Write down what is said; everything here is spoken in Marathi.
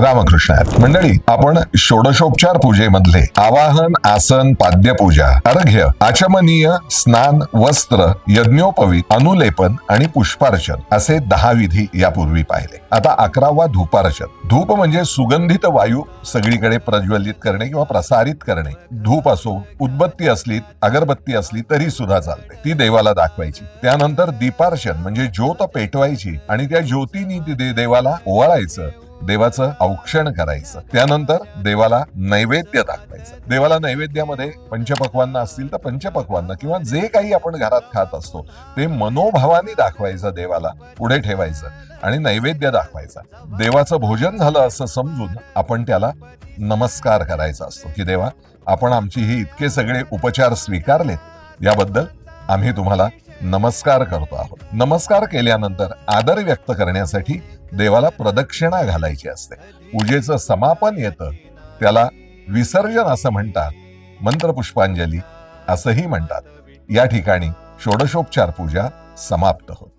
रामकृष्ण मंडळी आपण षोडशोपचार पूजेमधले. आवाहन आसन पाद्यपूजा अर्घ्य आचमनीय स्नान वस्त्र यज्ञोपवीत अनुलेपन आणि पुष्पार्चन असे दहा विधी यापूर्वी पाहिले. आता अकरावा धूपार्चन. धूप म्हणजे सुगंधित वायू सगळीकडे प्रज्वलित करणे किंवा प्रसारित करणे. धूप असो उदबत्ती असली अगरबत्ती असली तरी सुद्धा चालते. ती देवाला दाखवायची. त्यानंतर दीपार्चन म्हणजे ज्योत पेटवायची आणि त्या ज्योतीनी ती देवाला ओवाळायचं. देवाचं औक्षण करायचं. त्यानंतर देवाला नैवेद्य दाखवायचं. देवाला नैवेद्यामध्ये पंचपक्वांना असतील तर पंचपक्वांना किंवा जे काही आपण घरात खात असतो ते मनोभावाने दाखवायचं देवाला. पुढे ठेवायचं आणि नैवेद्य दाखवायचा. देवाचं भोजन झालं असं समजून आपण त्याला नमस्कार करायचा असतो की देवा आपण आमची ही इतके सगळे उपचार स्वीकारलेत. याबद्दल आम्ही तुम्हाला नमस्कार करतो आहोत. नमस्कार केल्यानंतर आदर व्यक्त करण्यासाठी देवाला प्रदक्षिणा घालायची असते. पूजेचं समापन येतं. त्याला विसर्जन असं म्हणतात. मंत्रपुष्पांजली असंही म्हणतात. या ठिकाणी षोडशोपचार पूजा समाप्त होते.